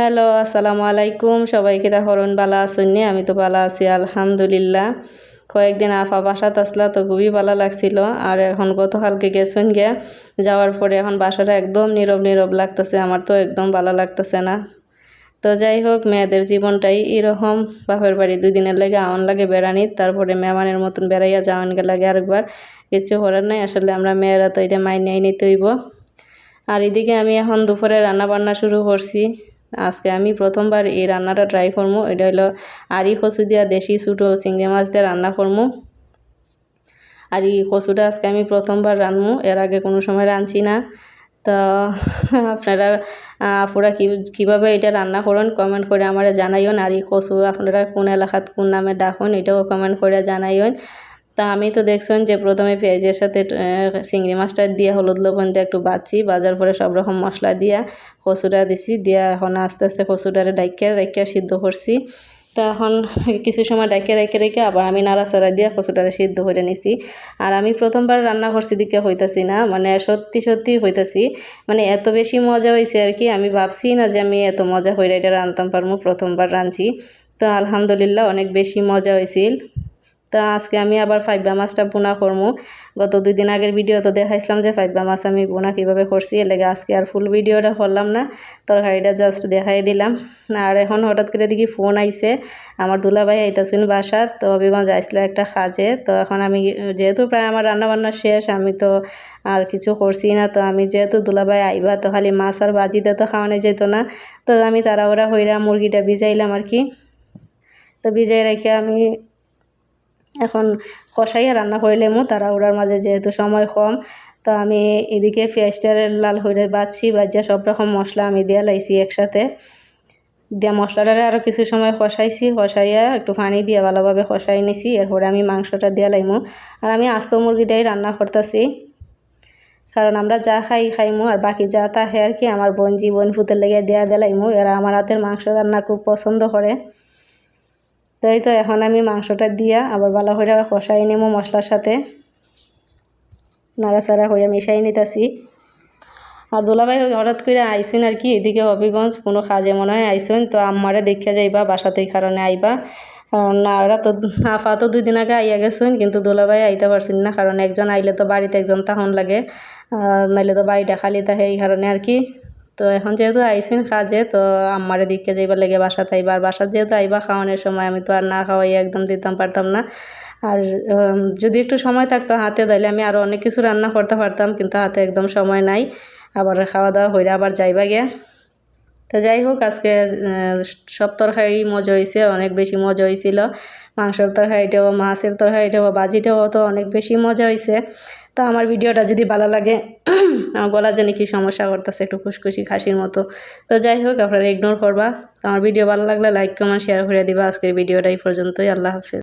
Hello, আসসালামু আলাইকুম। সবাইকে হরণ বালা আসুননি আমি তো বালা আছি, আলহামদুলিল্লাহ। কয়েকদিন আফা বাসাত আসলা, তো খুবই ভালো লাগছিল। আর এখন গতকালকে গেছুন গে, যাওয়ার পরে এখন বাসাটা একদম নীরব নীরব লাগতেছে, আমার তো একদম ভালো লাগতেছে না। তো যাই হোক, মেয়েদের জীবনটাই এরকম। বাপের বাড়ি দুই দিনের লাগে আওয়ান লাগে বেড়ানি, তারপরে মেহমানের মতন বেড়াইয়া যাওয়ান গে লাগে আরেকবার। কিচ্ছু করার নাই, আসলে আমরা মেয়েরা তো এটা মাইনে নিতে হইব। আর এদিকে আমি এখন দুপুরে রান্না বান্না শুরু করছি। আজকে আমি প্রথমবার এই রান্নাটা ট্রাই করব এটা হলো আরি কচু দিয়া দেশি ছোটো চিংড়ি মাছ দিয়ে রান্না করব আর এই কচুটা আজকে আমি প্রথমবার রান্নু এর আগে কোনো সময় রাঁধছি না। তো আপনারা আপুরা কী, কীভাবে এটা রান্না করুন কমেন্ট করে আমার জানাইন আর এই কচু আপনারা কোন এলাকাত কোন নামে ডাকুন, এটাও কমেন্ট করে জানাইন তা আমি তো দেখছেন যে প্রথমে পেঁয়াজের সাথে চিংড়ি মাছটা দিয়ে হলুদ লবণ দিয়ে একটু বাচ্ছি বাজার পরে সব রকম মশলা দিয়া কচুটা দিছি, দিয়া এখন আস্তে আস্তে কচুটারে ডাইকিয়া ডাইকিয়া সিদ্ধ করছি। তা এখন কিছু সময় ডাইকে ডাইকে রেখে, আবার আমি নাড়াচাড়া দিয়ে কচুটারে সিদ্ধ করে নিছি। আর আমি প্রথমবার রান্না করছি দিকে হইতাছি না মানে সত্যি সত্যি হইতাছি। মানে এত বেশি মজা হয়েছে আর কি, আমি ভাবছি না যে আমি এত মজা হইলে এটা রাঁধতাম পারব প্রথমবার রাঁধছি। তো আলহামদুলিল্লাহ অনেক বেশি মজা হয়েছিল তা আজকে আমি আবার ফাইবা মাছটা বোনা করব গত দুই দিন আগের ভিডিও তো দেখাইছিলাম যে ফাইবা মাছ আমি বোনা কীভাবে করছি, এর লেগে আজকে আর ফুল ভিডিওটা করলাম না। তরকারিটা জাস্ট দেখাই দিলাম। আর এখন হঠাৎ করে দেখি ফোন আইছে। আমার দুলাভাই আইতাছেন বাসাত তো হবিগঞ্জ আইসলো একটা কাজে। তো এখন আমি যেহেতু প্রায় আমার রান্নাবান্না শেষ, আমি তো আর কিছু করছি না। তো আমি যেহেতু দুলাভাই আইবা, তো খালি মাছ আর বাজিতে তো খাওয়ানো যেত না। তো আমি তারা ওরা হইরা মুরগিটা ভিজাইলাম আর কি। তো ভিজাই রেখে আমি এখন কষাইয়া রান্না করলে তারা ওরার মাঝে যেহেতু সময় কম, তো আমি এদিকে পেঁয়াজটারে লাল হয়ে বাচ্ছি বাজ্যা সব রকম মশলা আমি দিয়ে লাইছি একসাথে। দিয়া মশলাটারে আরও কিছু সময় কষাইছি, কষাইয়া একটু পানি দিয়ে ভালোভাবে কষাই নিছি, এরপরে আমি মাংসটা দিয়ে লাইমু। আর আমি আস্ত মুরগিটাই রান্না করতেছি, কারণ আমরা যা খাই খাইমু, আর বাকি যা তা হে আর কি, আমার বোন জীবন ফুতের লেগে দেয়া দেলাইমু এরা আমার হাতের মাংস রান্না খুব পছন্দ করে। তো এই তো, এখন আমি মাংসটা দিয়া আবার ভালো করে কষাই নেব মশলার সাথে। নাড়াচাড়া করে মিশাই নিতেছি। আর দোলাভাই হঠাৎ করে আইসুন আর কি, এদিকে হবিগঞ্জ, কোনো কাজে মনে হয় আইসুন, তো আমারে দেখে যাইবা বাসাতে কারণে আইবা। না, ওরা তো আফা তো দুই দিন আগে আইয়া গেছেন, কিন্তু দোলাভাই আইতে পারছেন না, কারণ একজন আইলে তো বাড়িতে একজন তাহন লাগে নাইলে তো বাড়িটা খালি থাকে, এই কারণে আর কি। তো এখন যেহেতু আইসিন কাজে, তো আমার দিকে যাইবার লেগে বাসা আইবা বাসা যেহেতু আইবা, খাওয়ানোর সময় আমি তো আর না খাওয়াই একদম দিতাম পারতাম না। আর যদি একটু সময় থাকতো হাতে তাহলে আমি আরও অনেক কিছু রান্না করতে পারতাম, কিন্তু হাতে একদম সময় নাই। আবার খাওয়া দাওয়া হইলে আবার যাইবা গিয়া তো যাই হোক, আজকে সব তরকারি মজা হয়েছে, অনেক বেশি মজা হয়েছিল। মাংসের তরকারিটাও, মাছের তরকারিটাও, বাজিটাও তো অনেক বেশি মজা হয়েছে। তো আমার ভিডিওটা যদি ভালো লাগে, আমার গলা জানি কি সমস্যা করতেছে, একটু খুশখুশি খাসির মতো। তো যাই হোক, আপনারা ইগনোর করবা। তো আমার ভিডিও ভালো লাগলে লাইক কমেন্ট শেয়ার করে দিবা। আজকের ভিডিওটা এই পর্যন্তই। আল্লাহ হাফেজ।